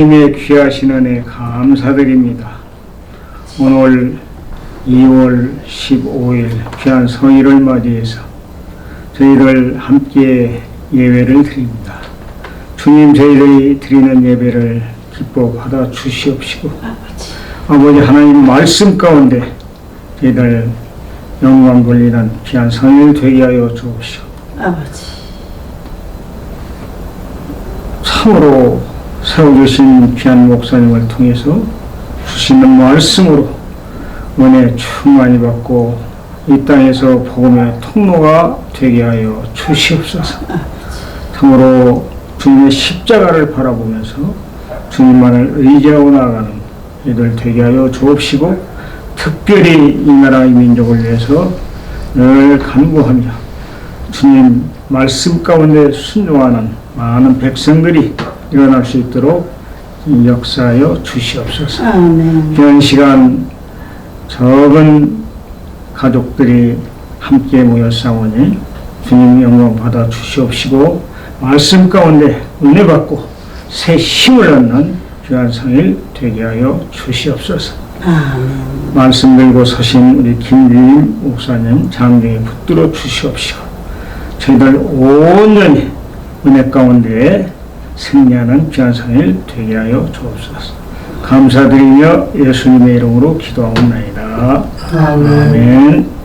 주님의 귀하신 은혜 감사드립니다. 오늘 2월 15일 귀한 성일을 맞이해서 저희들 함께 예배를 드립니다. 주님 저희들이 드리는 예배를 기뻐 받아 주시옵시고 아버지 하나님 말씀 가운데 저희들 영광 돌리는 귀한 성일 되게 하여 주옵시고 아버지 참으로 세워주신 귀한 목사님을 통해서 주시는 말씀으로 은혜 충만히 받고 이 땅에서 복음의 통로가 되게 하여 주시옵소서. 참으로 주님의 십자가를 바라보면서 주님만을 의지하고 나아가는 이들 되게 하여 주옵시고 특별히 이 나라 이 민족을 위해서 늘 간구하며 주님 말씀 가운데 순종하는 많은 백성들이 일어날 수 있도록 역사하여 주시옵소서. 아멘 귀한 시간 적은 가족들이 함께 모여 싸우니 주님 영광 받아 주시옵시고 말씀 가운데 은혜 받고 새 힘을 얻는 귀한 성일 되게 하여 주시옵소서. 아멘 말씀 들고 서신 우리 김유임 목사님 장중에 붙들어 주시옵시고 저희들 온전히 은혜 가운데 승리하는 귀한 성일 되게 하여 주옵소서. 감사드리며 예수님의 이름으로 기도하옵나이다. 아멘 아멘.